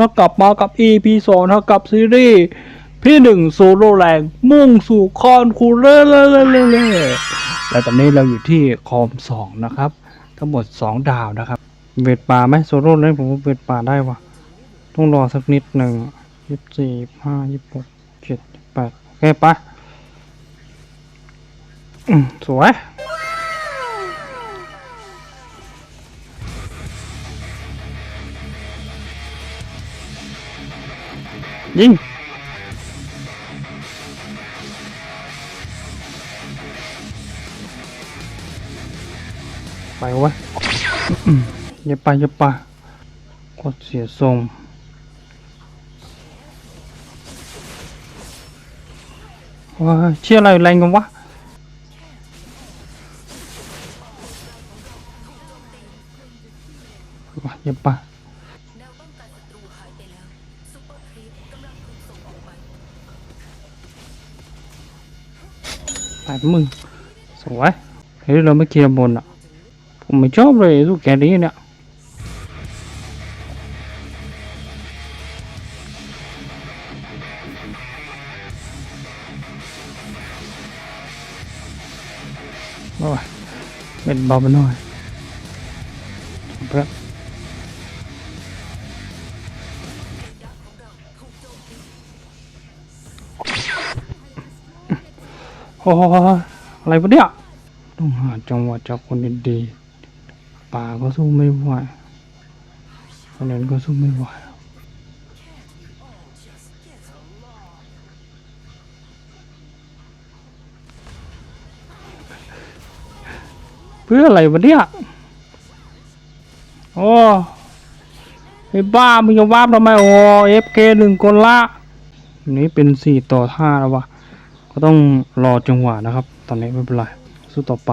แล้วกลับมากับ EP สองนะกับซีรีส์พี่หนึ่งโซโลแรงมุ่งสู่คอนคูเลเลเลเลเลและตอนนี้เราอยู่ที่คอมสองนะครับ ทั้งหมดสองดาวนะครับ เวทป่าไหมโซโล่เล่นผมว่าเวทป่าได้วะต้องรอสักนิดหนึ่งยี่สิบสี่ห้ายี่สิบหกเจ็ดแปดโอเคปอืมสวย ยิงไปวะอย่าไปอย่าไปกดเสียทรงว้าเชี่ยอะไรแรงกันวะ มึงสวยเฮ้ยเราไม่เคลียร์บนอะผมไม่ชอบเลยลูกแกนี้เนี่ยโอ้ยเป็นบอมหน่อย โอ้โหอะไรวะเนี่ย ต้องหาจังหวะจากคนดีๆป่าก็สู้ไม่ไหวคนนั้นก็สู้ไม่ไหวเพื่ออะไรวะเนี่ย โอ้ไอ้บ้ามึงจะว่าทำไมโอ้เอฟเคหนึ่งคนละนนี้เป็นสี่ต่อห้าแล้ววะ ต้องรอจังหวะนะครับ ตอนนี้ไม่เป็นไร สู้ต่อไป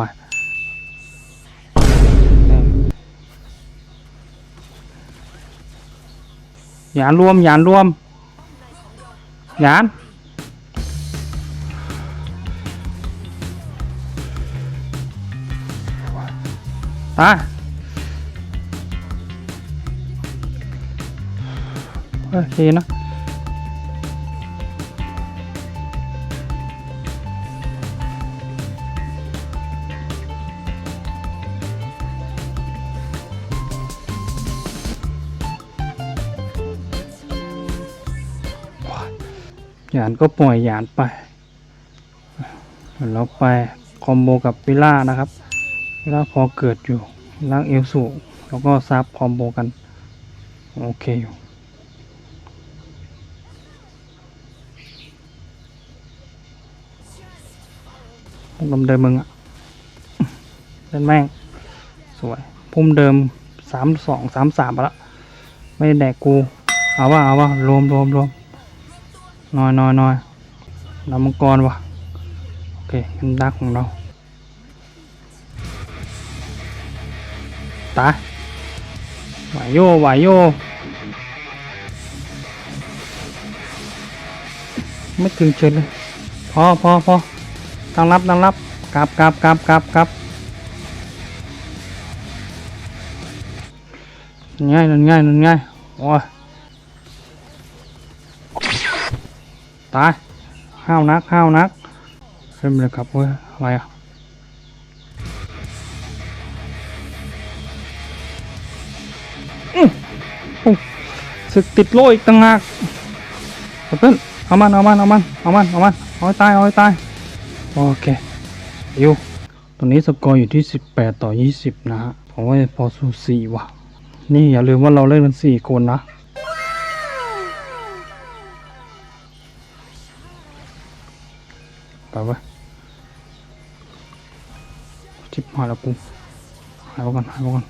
ยานรวมยานรวมยานตาโอเคนะ ยานก็ปล่อยหยานไปแล้วไปคอมโบกับปิล่านะครับปิล่าพอเกิดอยู่ล้างเอลสูแล้วก็ซับคอมโบกัน โอเคอยู่พุ่มเดิมมึงอะเล่นแม่ง สวย พุ่มเดิมสามสองสามสามไปละไม่แดกกู เอาว่าเอาว่ารวมรวมรวม น้อยน้อยน้อยน้ำมังกรวะโอเคมันดักของเราตาไหวโยไหวโยไม่ถึงเฉยเลยพอพอพอตั้งรับตั้งรับกลับกลับกลับกลับกลับง่ายนั่นง่ายนั่นง่ายโอ้ย ตายห้าวนักห้าวนักเริ่มเลยครับเว้ยอะไรอะศึกติดโลอีกต่างหากเอาเพื่อนเอามันเอามันเอามันเอามันเอามันเอาให้ตายเอาให้ตายโอเคอยู่ตอนนี้สกอร์อยู่ที่ 18 ต่อ 20 นะฮะผมว่าพอสู้สี่ว่ะ นี่อย่าลืมว่าเราเล่นกันสี่คนนะ ไปว้ยจิบหายแล้วกูหายไปก่อนหายไปก่อน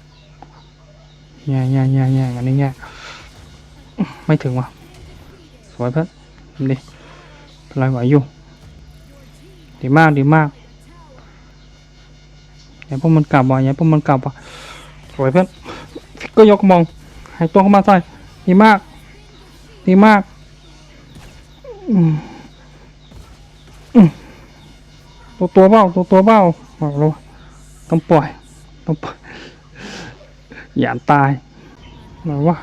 แย่แย่แย่แย่อันนี้แย่ไม่ถึงว่ะสวยเพื่อนดิอะไรไหวอยู่ดีมากดีมากอย่าพวกมันกลับว่ะอย่าพวกมันกลับว่ะสวยเพื่อนก็ยกมองให้ตัวเข้ามาใส่ดีมากดีมากอืม ตัวตัวเบ้าตัวตัวเบ้าบอกเลยต้องปล่อยต้องปล่อยหยานตายหมายว่า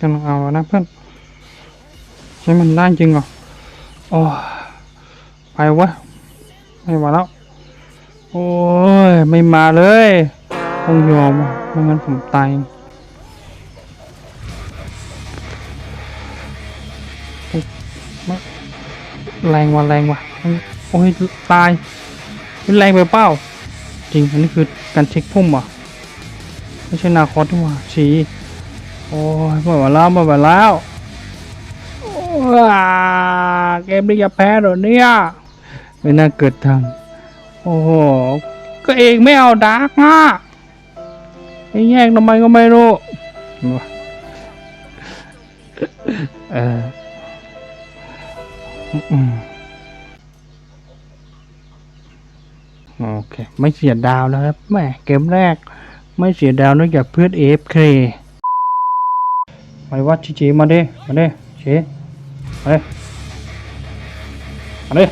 กำลังเอาแล้วนะเพื่อนใช้มันได้จริงเหรอโอ้ไปวะไม่ไหวแล้ว โอ้ย ไม่มาเลยต้องยอมไม่งั้นผมตายแรงว่ะแรงว่ะโอ้ยตายเป็นแรงไปเปล่าจริง อันนี้คือการเช็คพุ่มว่ะไม่ใช่นาคอสที่ว่าชีโอ้ยไม่ไหวแล้วม่ไหวแล้วว้าเกมนี้จะแพ้เหรอเนี่ย ไม่น่าเกิดทาง โอ้โห ก็เองไม่เอาดาร์กอะไอ้แยกทำไมก็ไม่รู้ เออโอเค ไม่เสียดาวแล้วครับแม่เกมแรก ไม่เสียดาวนอกจากเพื่อนเอฟเคมาดิว่าชิชิมาดิมาดิเชมาดิมาดิ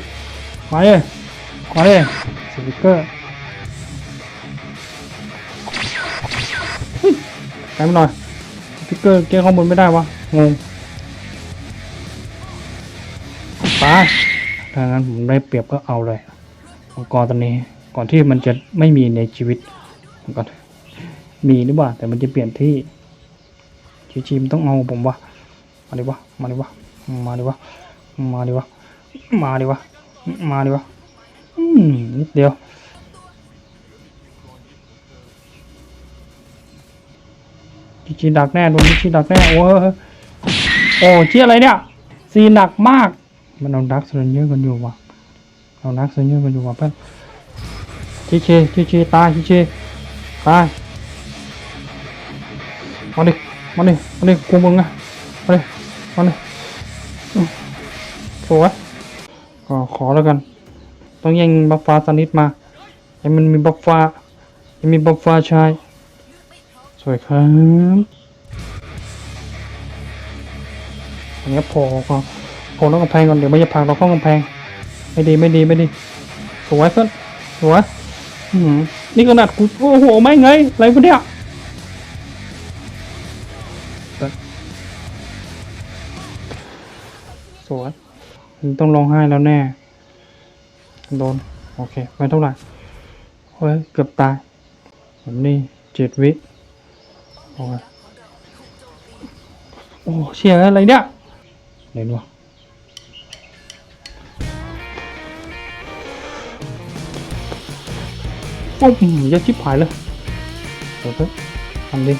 มาดิมาดิ สปิเกอร์ไปมาหน่อยสปิเกอร์เกมข้างบนไม่ได้วะ งงไปถ้างั้นผมได้เปรียบก็เอาเลยมังกรตอนนี้ ก่อนที่มันจะไม่มีในชีวิตมังกรมีหรือเปล่า แต่มันจะเปลี่ยนที่ชิชิมนต้องเอาผมวะมาดิวะมาดิวะมาดิวะมาดิวะมาดิวะมาดิวะ นิดเดียวชิชิดักแน่โดนชิชิดักแน่ โอ้โอ้เชี่ยอะไรเนี่ย ซีหนักมาก มันเอาดักเซนเยอร์กันอยู่ว่ะเอาดักเซนเยอร์กันอยู่ว่ะเพื่อนชิชิชิชิตายชิชิตายมาดิมาดิมาดิกูมึงอะมาดิมาดิอืมสวยก็ขอแล้วกัน ต้องแย่งบัฟฟ้าสนิดมาให้มันมีบัฟฟ้าให้มีบัฟฟ้าชายสวยครับอันนี้โผล่ก่อนโผล่ต้องกำแพงก่อนเดี๋ยวไม่จะพังเราเข้ากำแพง ไม่ดีไม่ดีไม่ดีสวยเพื่อนสวยอืมนี่ขนาดกูโอ้โหไม่ไงอะไรพวกเนี้ยสวยต้องร้องไห้แล้วแน่ โดน โอเค ไม่เท่าไหร่เฮ้ย เกือบตายแบบนี้เจ็ดวิ โอ้ยโอ้เชียร์อะไรเนี่ยเห็นวะโอ้ยอย่าชิบหายเลยเดี๋ยวเพิ่งทำดิ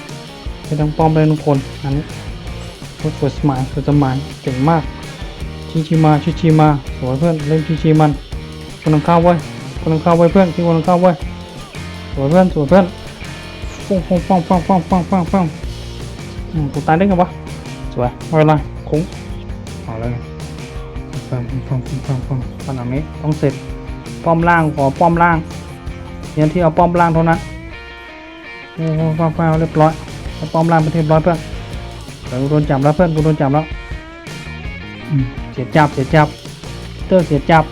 ไม่ต้องป้อมเลยทุกคน อันนี้โคตรสวยสมายสวยสมายเก่งมาก ชิชิมา ชิชิมา สวยเพื่อน เล่นชิชิมัน คนนังข้าวไว้คนนังข้าวไว้เพื่อนที่คนนังข้าวไว้สวยเพื่อนสวยเพื่อนฟังฟังฟังฟังฟังฟังฟังฟังอืมกูตายได้ไงวะสวยไม่เป็นไรคุ้งเอาเลยฟังฟังฟังฟังฟังขนาดนี้ต้องเสร็จป้อมล่างขอป้อมล่างเนี่ยที่เอาป้อมล่างเท่านั้นโอ้ฟังฟังเรียบร้อยเอาป้อมล่างไปเรียบร้อยเพื่อนเดี๋ยวกูโดนจับแล้วเพื่อนกูโดนจับแล้วเสียจับเสียจับเตอร์เสียจับ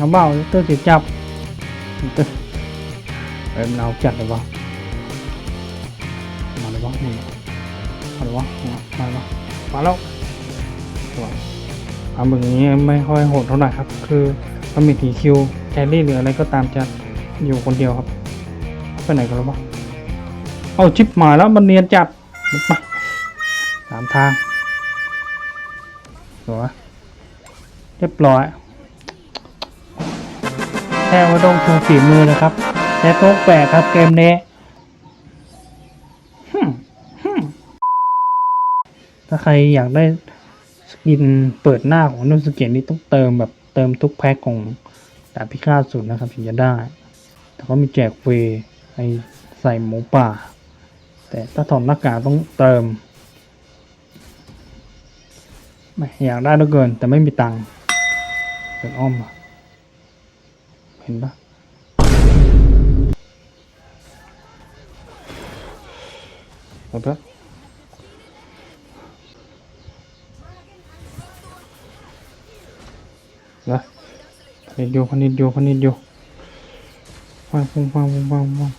เอาเบาเตอร์เสียจับเตอร์เอ้ยมันเอาจัดเลยวะมาเลยวะนี่มาเลยวะมาเลยวะมาแล้วอามึงอย่างนี้ไม่ค่อยโหดเท่าไหร่ครับ คือมันมีทีคิวแครี่หรืออะไรก็ตามจะอยู่คนเดียวครับ ไปไหนกันแล้ววะเอาชิปมาแล้วมันเนียนจัดมาตามทางสวยเรียบร้อย แค่ว่าต้องโชว์ฝีมือนะครับ แต่โต๊ะแปลกครับเกมนี้ฮึ่มฮึ่มถ้าใครอยากได้สกินเปิดหน้าของนุ่นสเกตนี้ต้องเติมแบบเติมทุกแพ็คของดาบพิฆาตสุดนะครับถึงจะได้ แต่ก็มีแจกฟรีไอใส่หมูป่า แต่ถ้าถอดหน้ากากต้องเติมไม่อยากได้เหลือเกินแต่ไม่มีตังค์เป็นอ้อมอะเห็นปะเห็นปะนะพนิดอยู่พนิดอยู่พนิดอยู่ฟังฟังฟังฟังฟังฟัง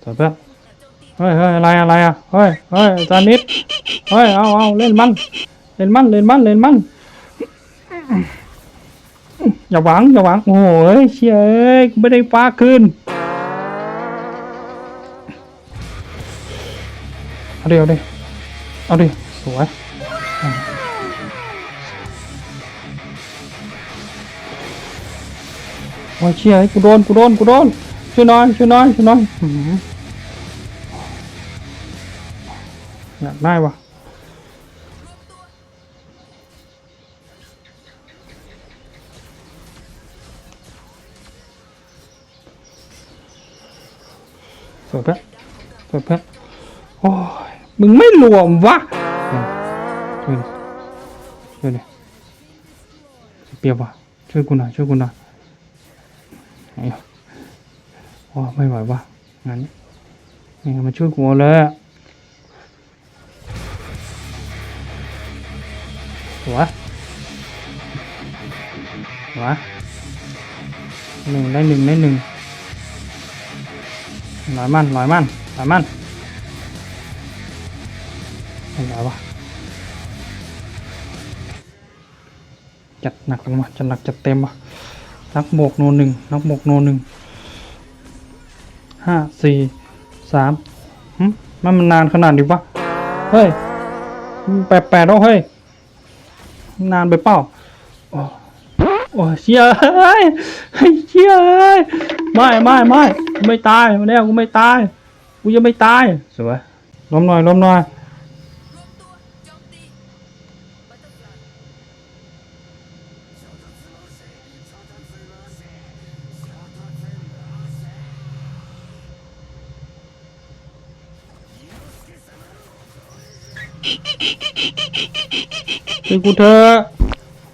เห็นปะเฮ้ยเฮ้ยอะไรอะไรอะเฮ้ยเฮ้ยจานิดเฮ้ยเอาเอาเล่นมัน เล่นมัน เล่นมัน เล่นมัน อย่าหวังอย่าหวังโอ้ยเชี่ยไม่ได้ฟ้าคืนเอาดิเอาดิเอาดิสวยโอ้ยเชี่ยเอ้ยกูโดนกูโดนกูโดนช่วยหน่อยช่วยหน่อยช่วยหน่อยอื้อหืออยากได้วะ วยเพื่อนสวยเพื่อนโอ้ยมึงไม่รวมวะช่วยช่วยดิเปียบวะช่วยกูหน่อยช่วยกูหน่อยไอ้โอ้ไม่ไหววะงั้นนี่มาช่วยกูเลยอะสวยสวหนึ่งได้หนึ่งได้หนึ่ง ลอยมันลอยมันลอยมันอะไรวะจัดหนักลงมาจัดหนักจัดเต็มวะนักโบกโนหนึ่งนักโบกโนหนึ่งห้าสี่สามหึมันมันนานขนาดนี้ปะเฮ้ยแปดแปดแล้วเฮ้ยนานไปเปล่าโอ้โอ้เชี่ยเฮ้ยเฮ้ยเชี่ยเฮ้ย ไม่ไม่ไม่กูไม่ตายมาแล้วกูไม่ตายกูยังไม่ตายสวยล้มหน่อยล้มหน่อยรวมตัวโจมตีบัตเตอร์ฟลายช่วยกูเถอะ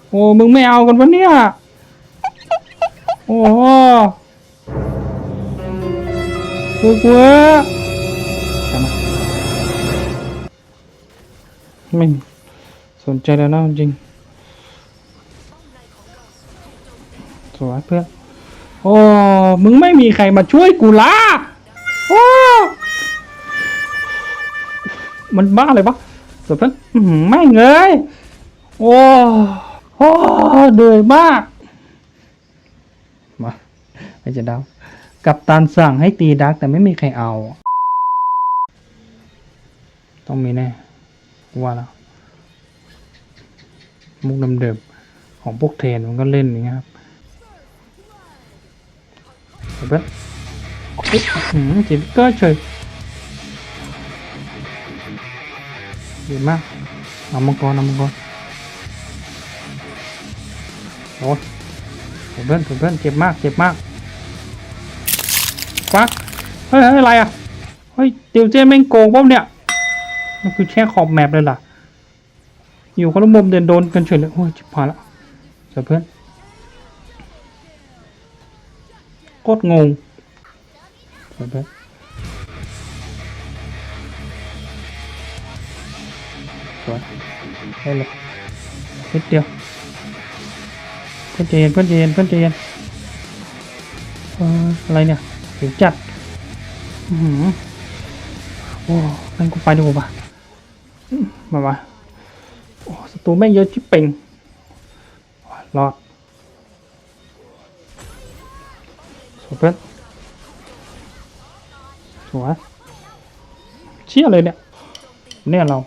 โอ้ มึงไม่เอากันวะเนี่ย โอ้โห ช่วยกูเถอะทำไมไม่สนใจแล้วนะจริงสวยเพื่อนโอ้มึงไม่มีใครมาช่วยกูละโอ้มันบ้าเลยวะสวยเพื่อนไม่เงยโอ้โอ้เหนื่อยมาก มาไอจะเดา กับตันสั่งให้ตีดักแต่ไม่มีใครเอา ต้องมีแน่ว่าแล้วมุกเดิมๆของพวกเทรนมันก็เล่นอย่างเงี้ยครับเห็นปะเอ๊ะหืมจิตก็เฉยดีมากเอามังกรเอามังกรโอ้ยเพื่อนเพื่อนเจ็บมาก เจ็บมาก วักเฮ้ยเฮ้ยอะไรอะเฮ้ยเตียวเจ้แม่งโกงป่ะเนี่ยมันคือแค่ขอบแมปเลยล่ะ อยู่คนละมุมเดินโดนกันเฉยเลยโอ้ยจิบพายแล้วเจอเพื่อนโคตรงงเจอเพื่อนสวยได้เลยนิดเดียวเพื่อนใจเย็นเพื่อนใจเย็นเพื่อนใจเย็นอะไรเนี่ย เสียงจัด อือหือโอ้งั้นกูไปดีกว่าอืมามาโอ้ศัตรูแม่งเยอะชิบเป่งรอดสวยเพื่อนสวยเชี่ยเลยเนี่ย เนี่ยเรา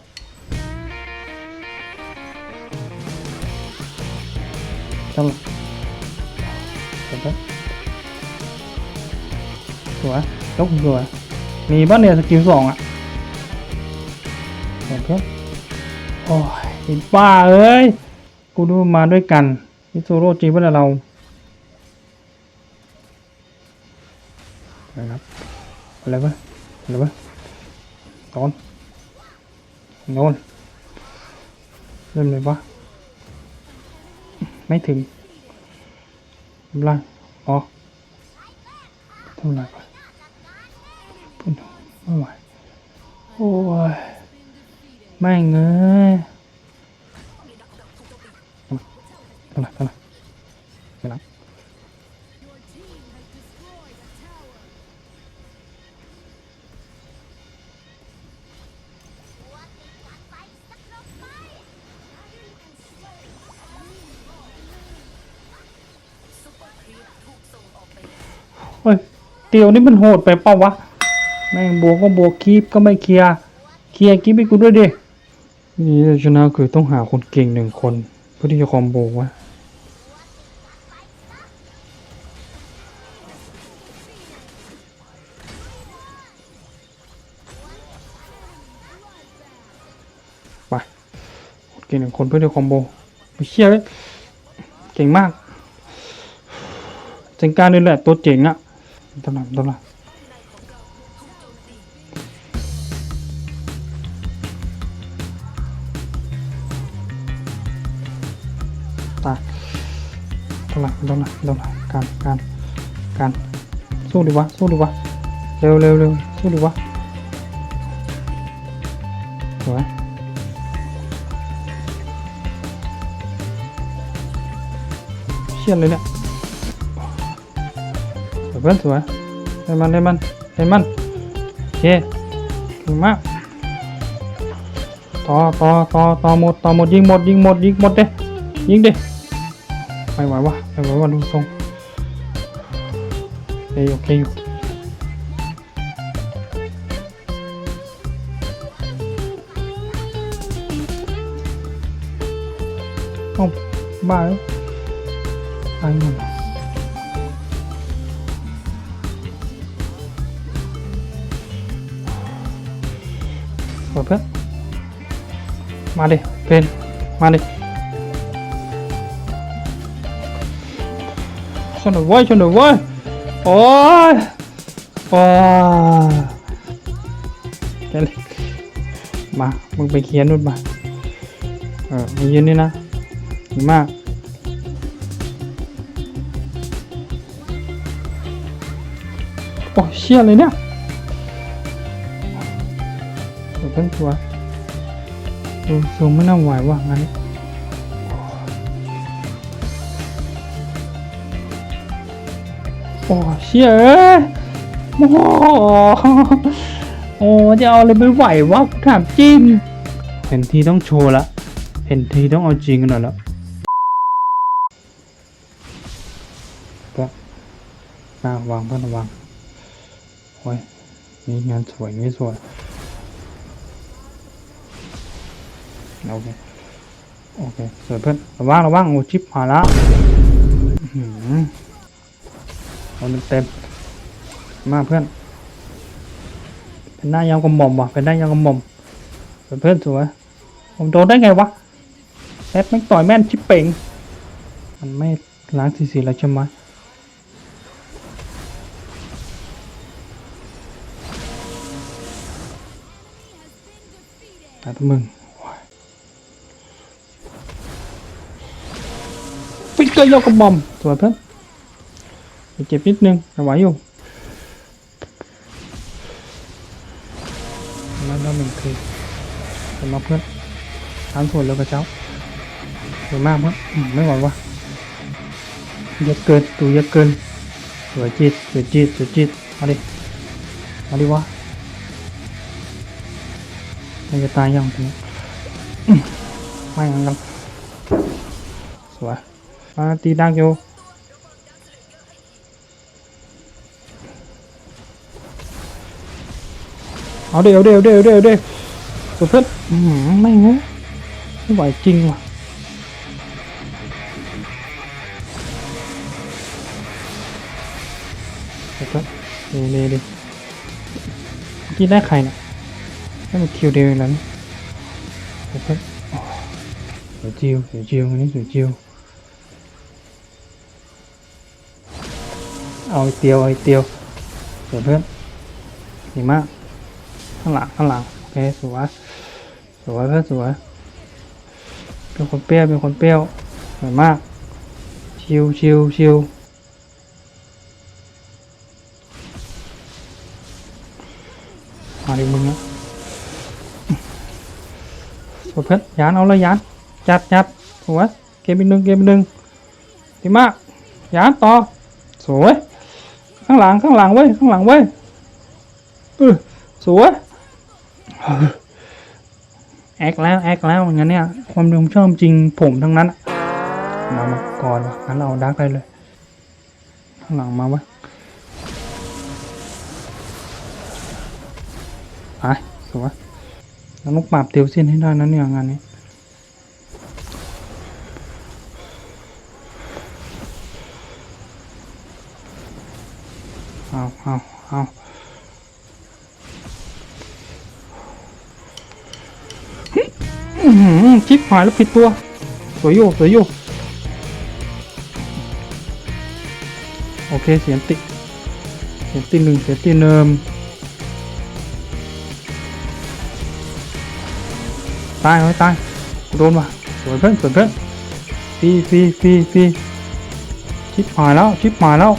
จังเลยสวยส วยยกสวยมีบ้านเนี่ยสกิลสองอะสวยเพื่อนโอ้ยไอ้บ้าเอ้ย กูดูมาด้วยกันนี่โซโร่จริงป่ะเนี่ยเราอะไรครับอะไรวะอะไรวะโดนโดนเริ่มเลยวะไม่ถึงทำไรอ๋อทำไรวะพุ่น โอ้ยโอ้ยไม่เงยทำไมทำไมทำไมไม่หลังเฮ้ยเตียวนี่มันโหดไปเปล่าวะ แม่งบวกก็บวกคีบก็ไม่เคลียร์เคลียร์คีบให้กูด้วยดินี่ชนะคือต้องหาคนเก่งหนึ่งคน เพื่อที่จะคอมโบวะไปคนเก่งหนึ่งคนเพื่อที่จะคอมโบไม่เชี่ยเลยเก่งมากเจ๋งการนี่แหละตัวเจ๋งอะตำหนักตำหนัก เท่าไหร่เท่าไหร่เท่าไหร่การการการสู้ดิวะสู้ดิวะเร็วเร็วเร็วสู้ดิวะสวยเชี่ยเลยเนี่ยสวยเพื่อนสวยให้มันให้มันให้มันโอเคเก่งมากต่อต่อต่อต่อหมดต่อหมดยิงหมดยิงหมดยิงหมดเด้ยิงเดิ ไม่ไหววะไม่ไหววะดูทรงโอเคโอเคอยู่เอ้าบ้าเลยตายหมดเปิดเพื่อนมาดิเพนมาดิ ชนหน่อยเว้ยชนหน่อยเว้ยโอ้ยโอ้ยแกเลยมา มึงไปเคลียร์นู่นมา เออมายืนนี่นะดีมากโอ้เชี่ยเลยเนี่ยเดี๋ยวเพิ่งตัวดูสูไม่น่าไหวว่ะงั้น โอ้เชี่ยเอ้ยโอ้โอ้จะเอาอะไรไม่ไหววะถามจริงเห็นทีต้องโชว์ละเห็นทีต้องเอาจริงกันหน่อยแล้วก็กล้าวางเพื่อนวางโอ้ยนี่งานสวยนี่สวยโอเคโอเคสวยเพื่อนระวังระวังโอ้ชิปมาละอื้อหือ เอาเต็มๆมาเพื่อนเป็นหน้ายาวกระหม่อมว่ะเป็นหน้ายาวกระหม่อมเป็นเพื่อนสวยผมโดนได้ไงวะแอดแม่ต่อยแม่นชิปเป่งมันไม่ล้างทีสีแล้วใช่ไหมแต่ถ้ามึงโอ้ยฟิกเกอร์ยากระหม่อมสวยเพื่อน เจ็บนิดนึงแต่ไหวอยู่แล้วแล้วหนึ่งคือสำหรับเพื่อนทานส่วนแล้วกับเจ้าสวยมากเพื่อนอืมไม่ไหววะเยอะเกินตัวเยอะเกินสวยจีดสวยจีดสวยจีดมาดิมาดิวะมันจะตายยังทีนี้ไม่งั้นกันสวยมาตีดังอยู่ เอาเดี๋ยวเดี๋ยวเดี๋ยวเดี๋ยวเดี๋ยวสุดเพื่อนไม่งงไม่ไหวจริงว่ะสุดเพื่อนเดี๋ยวเดี๋ยวเดี๋ยวเมื่อกี้ได้ใครเนี่ยได้มาคิวเดียวเองนั้นสุดเพื่อนสวยจิวสวยจิวอันนี้สวยจิวเอาไอเตียวเอาไอเตียวสวยเพื่อนดีมาก ข้างหลังข้างหลังโอเคสวยสวยเพื่อนสวยเป็นคนเปรี้ยวเป็นคนเปรี้ยวสวยมาก ชิวชิวชิวมาดิมึงนะสวยเพื่อนยานเอาเลยยานจัดจัดสวยเกมอีกหนึ่งเกมอีกหนึ่งดีมากยานต่อสวยข้างหลังข้างหลังเว้ยข้างหลังเว้ยเออสวย แอคแล้วแอคแล้วอย่างเงี้ยความดมชอบจริงผมทั้งนั้นมามาก่อนวะงั้นเราดักได้เลยข้างหลังมาวะไปถูกปะเราต้องปราบเตียวเส้นให้ได้นะเนี่ยงานนี้เอาเอาเอา อืมชิปหายแล้วผิดตัว สวยอยู่สวยอยู่โอเคเสียงติเสียงตีหนึ่งเสียงตีเนิมตายเฮ้ยตายโดนว่ะสวยเพื่อนสวยเพื่อนฟีฟีฟีฟีชิปหายแล้วชิปหายแล้ว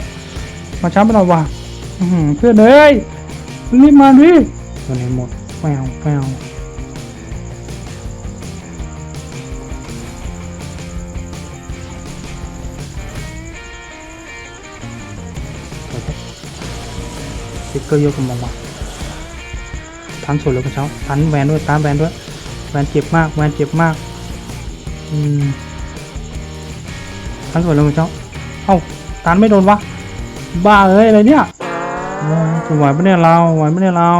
มาช้าไปหน่อยว่ะเพื่อนเอ้ยรีบมาดิตัวไหนหมดแปวแปว สติ๊กเกอร์เยอะกันมาว่ะทันสุดเลยกระเช้าทันแวนด้วยตามแวนด้วยแวนเจ็บมากแวนเจ็บมากอืมทันสุดเลยกระเช้าเอ้าตันไม่โดนวะบ้าเอ้ยอะไรเนี่ยโอ้ยจะไหวปะเนี่ยเราไหวปะเนี่ยเรา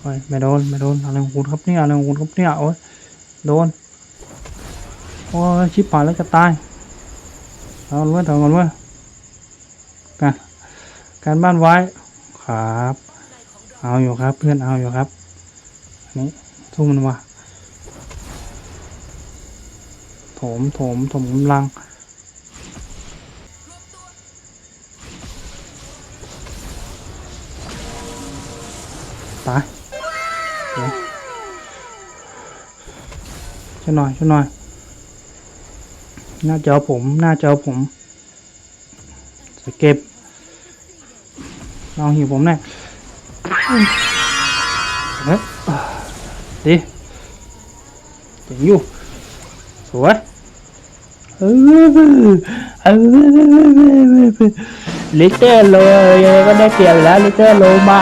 โอ้ยไม่โดนไม่โดนอะไรของคุณครับเนี่ยอะไรของคุณครับเนี่ยโอ้ยโดนโอ้ยชิบหายแล้วจะตายเอาก่อนเว้ยเอาก่อนเว้ยการการบ้านไว้ ครับ เอาอยู่ครับเพื่อนเอาอยู่ครับนี่สู้มันวะโถมโถมโถมกำลังตายช่วยหน่อยช่วยหน่อยหน้าจอผมหน้าจอผมสเก็บ ลองหิวผมหน่อยเฮ้ยดีเจ๋งอยู่ สวยเออเออลิเตอร์โลยังไงก็ได้เปรียบแล้วลิเตอร์โลมา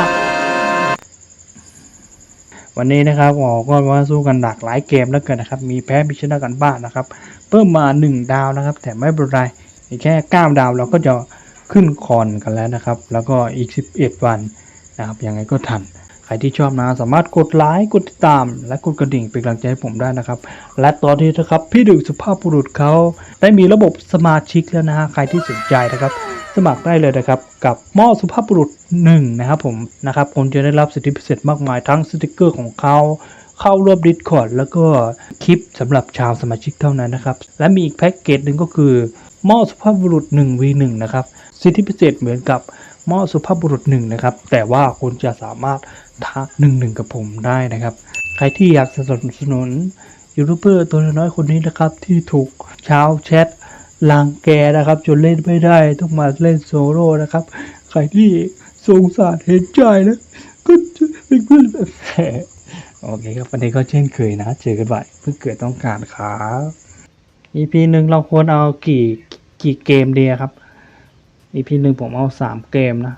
วันนี้นะครับหมอก็ว่าสู้กันหลากหลายเกมแล้วกันนะครับ มีแพ้มีชนะกันบ้างนะครับ เพิ่มมา 1 ดาวนะครับ แต่ไม่เป็นไรแค่ 9 ดาวเราก็จะ ขึ้นคอนกันแล้วนะครับ แล้วก็อีก 11 วันนะครับยังไงก็ทัน ใครที่ชอบนะสามารถกดไลค์กดติดตาม และกดกระดิ่งเป็นกำลังใจให้ผมได้นะครับ และตอนนี้นะครับพี่ดึกสุภาพบุรุษเขาได้มีระบบสมาชิกแล้วนะฮะใครที่สนใจนะครับ สมัครได้เลยนะครับกับหม้อสุภาพบุรุษ1นะครับผมนะครับคุณจะได้รับสิทธิพิเศษมากมายทั้งสติกเกอร์ของเขาเข้าร่วมดิสคอร์ดแล้วก็คลิปสำหรับชาวสมาชิกเท่านั้นนะครับ และมีอีกแพ็กเกจหนึ่งก็คือหม้อสุภาพบุรุษ 1v1 นะครับ สิทธิพิเศษเหมือนกับหม้อสุภาพบุรุษ1นะครับ แต่ว่าคุณจะสามารถท้า1-1กับผมได้นะครับ ใครที่อยากสนับสนุนยูทูบเบอร์ตัวน้อยคนนี้นะครับ ที่ถูกชาวแชทลังแกนะครับจนเล่นไม่ได้ต้องมาเล่นโซโล่นะครับ ใครที่สงสารเห็นใจนะก็จะเป็นเพื่อนแบบแโอเคครับวันนี้ก็เช่นเคยนะ เจอกันใหม่เพื่อเกิดต้องการครับ EP หนึ่งเราควรเอากี่กี่เกมดีครับ EP หนึ่งผมเอาสามเกมนะ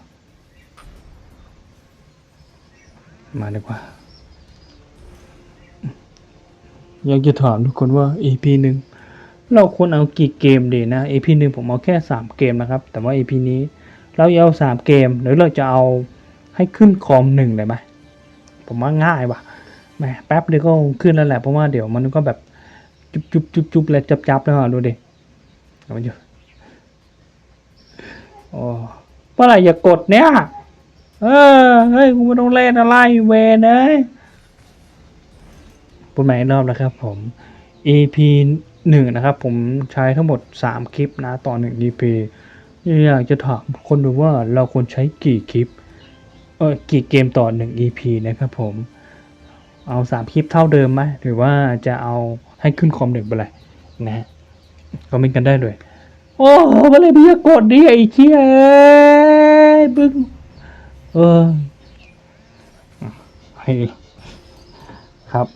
มาดีกว่า อยากจะถามทุกคนว่า EP หนึ่งเราควรเอากี่เกมดีนะ EP หนึ่งผมเอาแค่สามเกมนะครับ แต่ว่า EP นี้เราจะเอาสามเกม หรือเราจะเอาให้ขึ้นคอมหนึ่งเลยไหมผมว่าง่ายว่ะแหมแป๊บเดียวก็ขึ้นแล้วแหละเพราะว่าเดี๋ยวมันก็แบบจุบจุบจุบจุบเลยจับจับแล้วดูดิเอามาอยู่ โอ้เมื่อไหร่อย่ากดเนี่ย เออ เฮ้ย กูไม่ต้องเล่นอะไรเวนเอ้ยพูดใหม่อีกรอบนะครับผม EP หนึ่งนะครับ ผมใช้ทั้งหมด 3 คลิปนะ ต่อ1 EP อยากจะถามคนดูว่าเราควรใช้กี่คลิป เออกี่เกมต่อ1 EP นะครับผม เอา 3 คลิปเท่าเดิมไหมหรือว่าจะเอาให้ขึ้นคอมหนึ่งไปเลยนะฮะคอมเมนต์กันได้เลย โอ้โหมาเลยพี่กดดิไอ้เชี่ยบึ้งเออครับ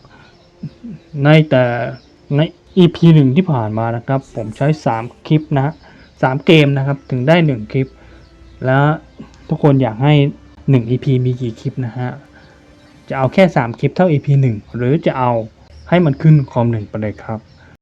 ในแต่ใน EP หนึ่งที่ผ่านมานะครับ ผมใช้ 3 คลิปนะฮะสามเกมนะครับ ถึงได้ 1 คลิป แล้วทุกคนอยากให้ 1 EP มีกี่คลิปนะฮะ จะเอาแค่ 3 คลิปเท่า EP 1 หรือจะเอาให้มันขึ้นคอมหนึ่งไปเลยครับ